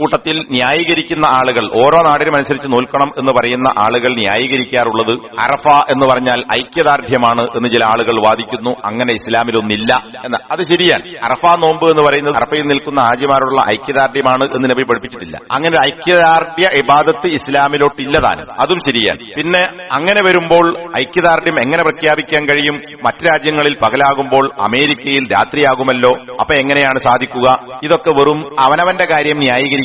കൂട്ടത്തിൽ ന്യായീകരിക്കുന്ന ആളുകൾ ഓരോ നാടിനും അനുസരിച്ച് നോൽക്കണം എന്ന് പറയുന്ന ആളുകൾ ന്യായീകരിക്കാറുള്ളത് അറഫ എന്ന് പറഞ്ഞാൽ ഐക്യദാർഢ്യമാണ് എന്ന് ചില ആളുകൾ വാദിക്കുന്നു. അങ്ങനെ ഇസ്ലാമിലൊന്നില്ല എന്ന്. അത് ശരിയാണ്. അറഫ നോമ്പ് എന്ന് പറയുന്നത് അറഫയിൽ നിൽക്കുന്ന ഹാജിമാരോടുള്ള ഐക്യദാർഢ്യമാണ് എന്ന് നബി പഠിപ്പിച്ചിട്ടില്ല. അങ്ങനെ ഐക്യദാർഢ്യ ഇബാദത്ത് ഇസ്ലാമിലോട്ട് ഇല്ലതാണ് അതും ശരിയാണ്. പിന്നെ അങ്ങനെ വരുമ്പോൾ ഐക്യദാർഢ്യം എങ്ങനെ പ്രഖ്യാപിക്കാൻ കഴിയും? മറ്റു രാജ്യങ്ങളിൽ പകലാകുമ്പോൾ അമേരിക്കയിൽ രാത്രിയാകുമല്ലോ. അപ്പൊ എങ്ങനെയാണ് സാധിക്കുക? ഇതൊക്കെ വെറും അവനവന്റെ കാര്യം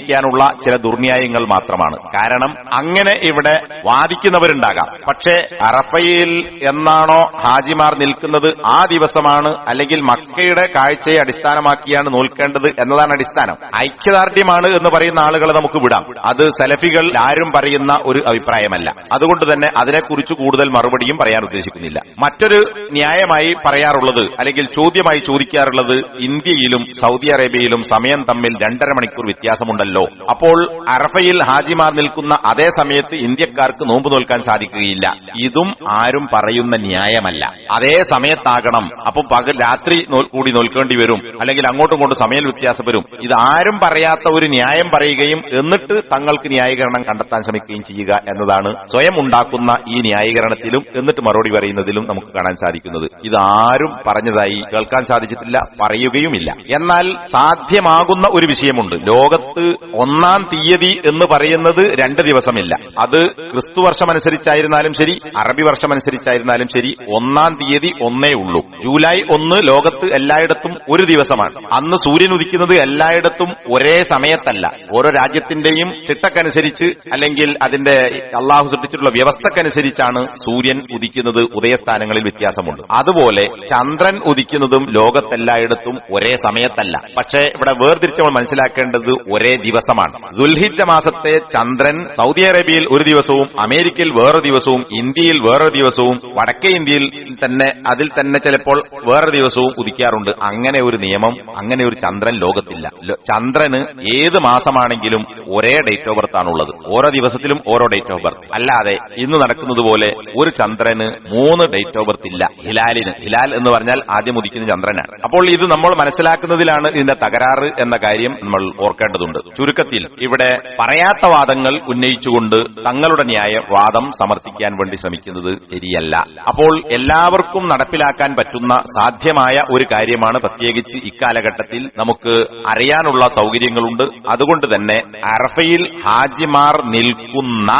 ന്യായീകരിക്കാനുള്ള ചില ദുർന്യായങ്ങൾ മാത്രമാണ്. കാരണം അങ്ങനെ ഇവിടെ വാദിക്കുന്നവരുണ്ടാകാം. പക്ഷേ അറഫയിൽ എന്നാണോ ഹാജിമാർ നിൽക്കുന്നത് ആ ദിവസമാണ് അല്ലെങ്കിൽ മക്കയുടെ കാഴ്ചയെ അടിസ്ഥാനമാക്കിയാണ് നോൽക്കേണ്ടത് എന്നതാണ് അടിസ്ഥാനം. ഐക്യദാർഢ്യമാണ് എന്ന് പറയുന്ന ആളുകളെ നമുക്ക് വിടാം. അത് സലഫികൾ ആരും പറയുന്ന ഒരു അഭിപ്രായമല്ല. അതുകൊണ്ട് തന്നെ അതിനെക്കുറിച്ച് കൂടുതൽ മറുപടിയും പറയാൻ ഉദ്ദേശിക്കുന്നില്ല. മറ്റൊരു ന്യായമായി പറയാറുള്ളത് അല്ലെങ്കിൽ ചോദ്യമായി ചോദിക്കാറുള്ളത് ഇന്ത്യയിലും സൗദി അറേബ്യയിലും സമയം തമ്മിൽ രണ്ടര മണിക്കൂർ വ്യത്യാസമുണ്ടല്ലോ. അപ്പോൾ അറഫയിൽ ഹാജിമാർ നിൽക്കുന്ന അതേ സമയത്ത് ഇന്ത്യക്കാർക്ക് നോമ്പ് നോൽക്കാൻ സാധിക്കുകയില്ല. ഇതും ആരും പറയുന്ന ന്യായമല്ല. അതേ സമയത്താകണം. അപ്പൊ പകൽ രാത്രി കൂടി നോൽക്കേണ്ടി വരും. അല്ലെങ്കിൽ അങ്ങോട്ടും ഇങ്ങോട്ടും സമയ വ്യത്യാസം വരും. ഇത് ആരും പറയാത്ത ഒരു ന്യായം പറയുകയും എന്നിട്ട് തങ്ങൾക്ക് ന്യായീകരണം കണ്ടെത്താൻ ശ്രമിക്കുകയും ചെയ്യുക എന്നതാണ് സ്വയം ഉണ്ടാക്കുന്ന ഈ ന്യായീകരണത്തിലും എന്നിട്ട് മറുപടി പറയുന്നതിലും നമുക്ക് കാണാൻ സാധിക്കുന്നത്. ഇത് ആരും പറഞ്ഞതായി കേൾക്കാൻ സാധിച്ചിട്ടില്ല പറയുകയുമില്ല. എന്നാൽ സാധ്യമാകുന്ന ഒരു വിഷയമുണ്ട്. ലോകത്ത് ഒന്നാം തീയതി എന്ന് പറയുന്നത് രണ്ട് ദിവസമില്ല. അത് ക്രിസ്തു വർഷം അനുസരിച്ചായിരുന്നാലും ശരി അറബി വർഷം അനുസരിച്ചായിരുന്നാലും ശരി ഒന്നാം തീയതി ഒന്നേ ഉള്ളൂ. ജൂലൈ ഒന്ന് ലോകത്ത് എല്ലായിടത്തും ഒരു ദിവസമാണ്. അന്ന് സൂര്യൻ ഉദിക്കുന്നത് എല്ലായിടത്തും ഒരേ സമയത്തല്ല. ഓരോ രാജ്യത്തിന്റെയും ചിട്ടക്കനുസരിച്ച് അല്ലെങ്കിൽ അതിന്റെ അള്ളാഹു സൃഷ്ടിച്ചിട്ടുള്ള വ്യവസ്ഥക്കനുസരിച്ചാണ് സൂര്യൻ ഉദിക്കുന്നത് ഉദയസ്ഥാനങ്ങളിൽ വ്യത്യാസമുണ്ട്. അതുപോലെ ചന്ദ്രൻ ഉദിക്കുന്നതും ലോകത്തെല്ലായിടത്തും ഒരേ സമയത്തല്ല. പക്ഷേ ഇവിടെ വേർതിരിച്ച് നമ്മൾ മനസ്സിലാക്കേണ്ടത് ഒരേ ദിവസമാണ്. ദുൽഹിജ മാസത്തെ ചന്ദ്രൻ സൗദി അറേബ്യയിൽ ഒരു ദിവസവും അമേരിക്കയിൽ വേറെ ദിവസവും ഇന്ത്യയിൽ വേറെ ദിവസവും വടക്കേ ഇന്ത്യയിൽ തന്നെ അതിൽ തന്നെ ചിലപ്പോൾ വേറെ ദിവസവും ഉദിക്കാറുണ്ട്. അങ്ങനെ ഒരു നിയമം അങ്ങനെ ഒരു ചന്ദ്രൻ ലോകത്തില്ല. ചന്ദ്രന് ഏത് മാസമാണെങ്കിലും ഒരേ ഡേറ്റ് ഓഫ് ബർത്ത് ആണുള്ളത്. ഓരോ ദിവസത്തിലും ഓരോ ഡേറ്റ് ഓഫ് ബർത്ത് അല്ലാതെ ഇന്ന് നടക്കുന്നത് പോലെ ഒരു ചന്ദ്രന് മൂന്ന് ഡേറ്റ് ഓഫ് ബർത്ത് ഇല്ല. ഹിലാലിന്. ഹിലാൽ എന്ന് പറഞ്ഞാൽ ആദ്യം ഉദിക്കുന്ന ചന്ദ്രനാണ്. അപ്പോൾ ഇത് നമ്മൾ മനസ്സിലാക്കുന്നതിലാണ് ഇതിന്റെ തകരാറ് എന്ന കാര്യം നമ്മൾ ഓർക്കേണ്ടതുണ്ട്. ചുരുക്കത്തിൽ ഇവിടെ പറയാത്ത വാദങ്ങൾ ഉന്നയിച്ചുകൊണ്ട് തങ്ങളുടെ ന്യായ വാദം സമർത്ഥിക്കാൻ വേണ്ടി ശ്രമിക്കുന്നത് ശരിയല്ല. അപ്പോൾ എല്ലാവർക്കും നടപ്പിലാക്കാൻ പറ്റുന്ന സാധ്യമായ ഒരു കാര്യമാണ് പ്രത്യേകിച്ച് ഇക്കാലഘട്ടത്തിൽ നമുക്ക് അറിയാനുള്ള സൗകര്യങ്ങളുണ്ട്. അതുകൊണ്ട് തന്നെ അറഫയിൽ ഹാജിമാർ നിൽക്കുന്ന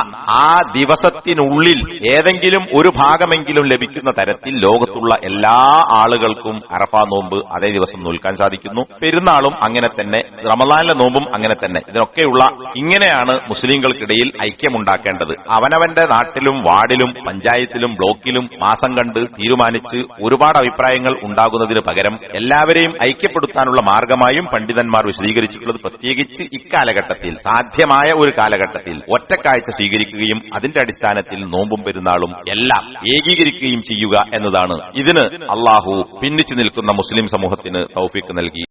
ആ ദിവസത്തിനുള്ളിൽ ഏതെങ്കിലും ഒരു ഭാഗമെങ്കിലും ലഭിക്കുന്ന തരത്തിൽ ലോകത്തുള്ള എല്ലാ ആളുകൾക്കും അറഫ നോമ്പ് അതേ ദിവസം നോൽക്കാൻ സാധിക്കുന്നു. പെരുന്നാളും അങ്ങനെ തന്നെ റമദാനിലെ നോമ്പും അങ്ങനെ തന്നെ. ഇതിനൊക്കെയുള്ള ഇങ്ങനെയാണ് മുസ്ലിങ്ങൾക്കിടയിൽ ഐക്യമുണ്ടാക്കേണ്ടത്. അവനവന്റെ നാട്ടിലും വാർഡിലും പഞ്ചായത്തിലും ബ്ലോക്കിലും മാസം കണ്ട് തീരുമാനിച്ച് ഒരുപാട് അഭിപ്രായങ്ങൾ ഉണ്ടാകുന്നതിന് പകരം എല്ലാവരെയും ഐക്യപ്പെടുത്താനുള്ള മാർഗമായും പണ്ഡിതന്മാർ വിശദീകരിച്ചിട്ടുള്ളത് പ്രത്യേകിച്ച് ഇക്കാലഘട്ടത്തിൽ സാധ്യമായ ഒരു കാലഘട്ടത്തിൽ. ഒറ്റക്കാഴ്ച സ്വീകരിക്കുകയും അതിന്റെ അടിസ്ഥാനത്തിൽ നോമ്പും പെരുന്നാളും എല്ലാം ഏകീകരിക്കുകയും ചെയ്യുക എന്നതാണ്. ഇതിന് അള്ളാഹു പിന്നിച്ചു നിൽക്കുന്ന മുസ്ലിം സമൂഹത്തിന് തൗഫീക്ക് നൽകി.